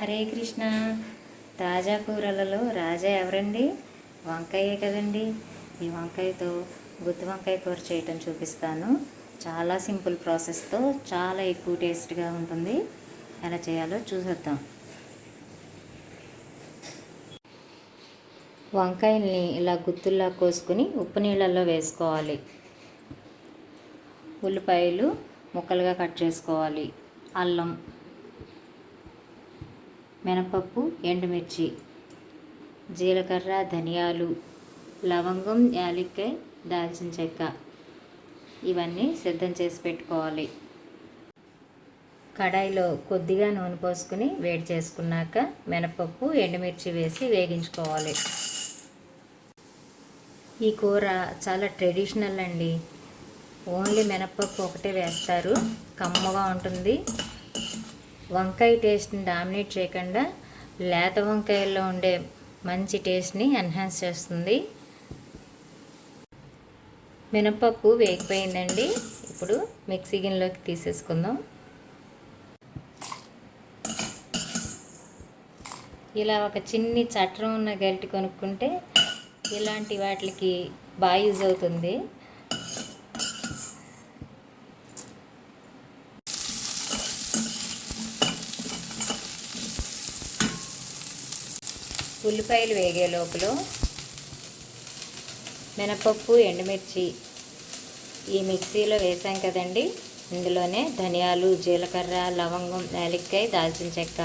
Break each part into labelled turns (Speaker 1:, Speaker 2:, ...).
Speaker 1: హరే కృష్ణ. తాజా కూరలలో రాజా ఎవరండి? వంకాయే కదండి. ఈ వంకాయతో గుత్తి వంకాయ కూర చేయటం చూపిస్తాను. చాలా సింపుల్ ప్రాసెస్తో చాలా ఎక్కువ టేస్ట్గా ఉంటుంది. ఎలా చేయాలో చూసేద్దాం. వంకాయల్ని ఇలా గుత్తుల్లా కోసుకుని ఉప్పు నీళ్ళల్లో వేసుకోవాలి. ఉల్లిపాయలు ముక్కలుగా కట్ చేసుకోవాలి. అల్లం మినపప్పు ఎండుమిర్చి జీలకర్ర ధనియాలు లవంగం యాలక్కాయ దాల్చిన చెక్క. ఇవన్నీ సిద్ధం చేసి పెట్టుకోవాలి. కడాయిలో కొద్దిగా నూనె పోసుకుని వేడి చేసుకున్నాక మినపప్పు ఎండుమిర్చి వేసి వేగించుకోవాలి. ఈ కూర చాలా ట్రెడిషనల్ అండి. ఓన్లీ మినపప్పు ఒకటే వేస్తారు. కమ్మగా ఉంటుంది. వంకాయ టేస్ట్ని డామినేట్ చేయకుండా లేత వంకాయల్లో ఉండే మంచి టేస్ట్ని ఎన్హాన్స్ చేస్తుంది. మినపప్పు వేగిపోయిందండి. ఇప్పుడు మిక్సీ గిన్నెలోకి తీసేసుకుందాం. ఇలా ఒక చిన్ని చట్రం ఉన్న గరిటె కొనుక్కుంటే ఇలాంటి వాటికి బాగా యూజ్ అవుతుంది. ఉల్లిపాయలు వేగే లోపల మినపప్పు ఎండుమిర్చి ఈ మిక్సీలో వేసాం కదండి. ఇందులోనే ధనియాలు జీలకర్ర లవంగం యాలక్కాయ దాల్చిన చెక్క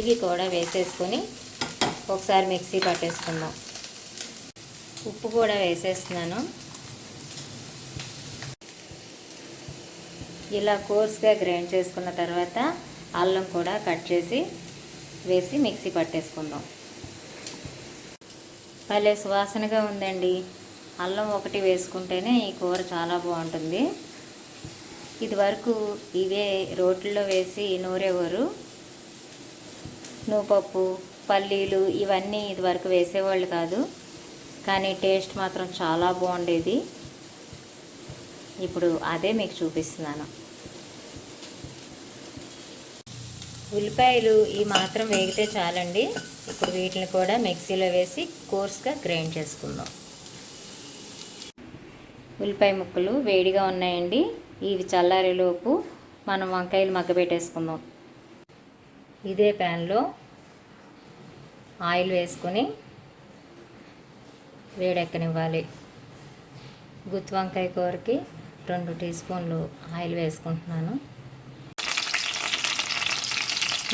Speaker 1: ఇవి కూడా వేసేసుకొని ఒకసారి మిక్సీ పట్టేసుకుందాం. ఉప్పు కూడా వేసేస్తున్నాను. ఇలా కోర్స్గా గ్రైండ్ చేసుకున్న తర్వాత అల్లం కూడా కట్ చేసి వేసి మిక్సీ పట్టేసుకుందాం. భలే సువాసనగా ఉందండి. అల్లం ఒకటి వేసుకుంటేనే ఈ కూర చాలా బాగుంటుంది. ఇది వరకు ఇవే రోట్లో వేసి నూరేవారు. నువ్వుపప్పు పల్లీలు ఇవన్నీ ఇది వరకు వేసేవాళ్ళు కాదు. కానీ టేస్ట్ మాత్రం చాలా బాగుండేది. ఇప్పుడు అదే మీకు చూపిస్తున్నాను. ఉల్లిపాయలు ఈ మాత్రం వేగితే చాలండి. ఇప్పుడు వీటిని కూడా మిక్సీలో వేసి కోర్స్గా గ్రైండ్ చేసుకుందాం. ఉల్లిపాయ ముక్కలు వేడిగా ఉన్నాయండి. ఇవి చల్లారేలోపు మనం వంకాయలు మగ్గబెట్టేసుకుందాం. ఇదే ప్యాన్లో ఆయిల్ వేసుకొని వేడెక్కనివ్వాలి. గుత్తి వంకాయ కూరకి రెండు టీ స్పూన్లు ఆయిల్ వేసుకుంటున్నాను.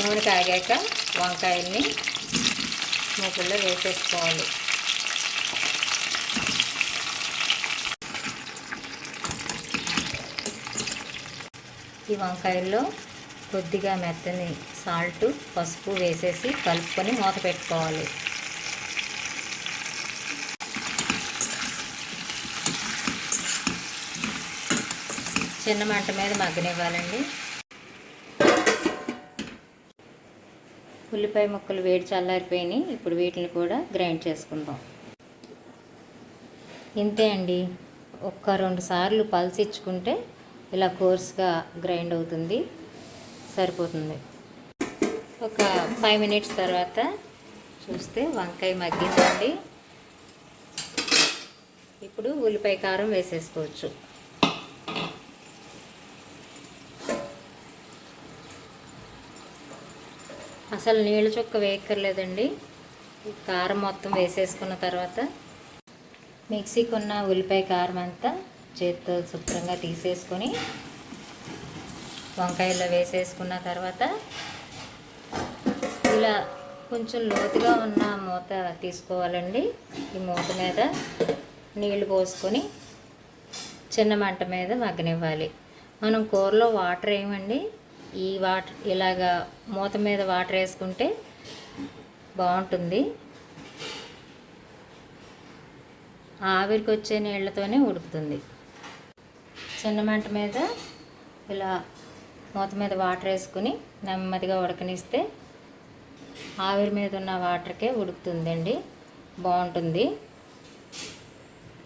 Speaker 1: నూనె కాగాక వంకాయల్ని మూకుల్లో వేసేసుకోవాలి. ఈ వంకాయల్లో కొద్దిగా మెత్తని సాల్ట్ పసుపు వేసేసి కలుపుకొని మూత పెట్టుకోవాలి. చిన్న మంట మీద మగ్గనివ్వాలండి. ఉల్లిపాయ ముక్కలు వేడి చల్లారిపోయినాయి. ఇప్పుడు వీటిని కూడా గ్రైండ్ చేసుకుందాం. ఇంతే అండి. ఒక్క రెండు సార్లు పల్స్ ఇచ్చుకుంటే ఇలా కోర్స్గా గ్రైండ్ అవుతుంది. సరిపోతుంది. ఒక ఫైవ్ మినిట్స్ తర్వాత చూస్తే వంకాయ మగ్గిందండి. ఇప్పుడు ఉల్లిపాయ కారం వేసేసుకోవచ్చు. అసలు నీళ్ళ చుక్క వేయక్కర్లేదండి. కారం మొత్తం వేసేసుకున్న తర్వాత మిక్సీకి ఉన్న ఉల్లిపాయ కారం అంతా చేతితో శుభ్రంగా తీసేసుకొని వంకాయలో వేసేసుకున్న తర్వాత ఇలా కొంచెం లోతుగా ఉన్న మూత తీసుకోవాలండి. ఈ మూత మీద నీళ్ళు పోసుకొని చిన్న మంట మీద మగ్గనివ్వాలి. మనం కూరలో వాటర్ ఏమండి? ఈ వాటర్ ఇలాగా మూత మీద వాటర్ వేసుకుంటే బాగుంటుంది. ఆవిరికి వచ్చే నీళ్ళతోనే ఉడుకుతుంది. చిన్న మంట మీద ఇలా మూత మీద వాటర్ వేసుకుని నెమ్మదిగా ఉడకనిస్తే ఆవిరి మీద ఉన్న వాటర్కే ఉడుకుతుందండి. బాగుంటుంది.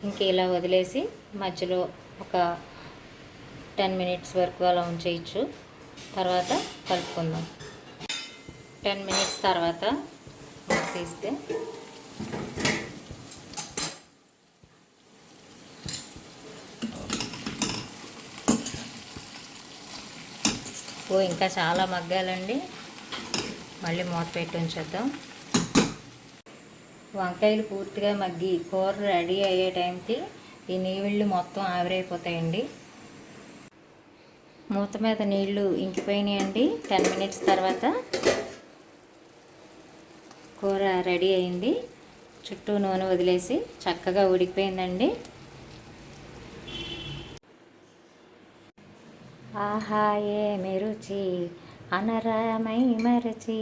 Speaker 1: ఇంక ఇలా వదిలేసి మధ్యలో ఒక టెన్ మినిట్స్ వరకు అలా ఉంచేయచ్చు. తర్వాత కలుపుకుందాం. టెన్ మినిట్స్ తర్వాత తీస్తే ఓ ఇంకా చాలా మగ్గాలండి. మళ్ళీ మూత పెట్టి ఉంచేద్దాం. వంకాయలు పూర్తిగా మగ్గి కూర రెడీ అయ్యే టైంకి ఈ నీళ్ళు మొత్తం ఆవిరైపోతాయండి. మూత మీద నీళ్ళు ఇంకిపోయినాయండి. టెన్ మినిట్స్ తర్వాత కూర రెడీ అయింది. చుట్టూ నూనె వదిలేసి చక్కగా ఉడికిపోయిందండి. ఆహా ఏమి రుచి అనరామై మరచి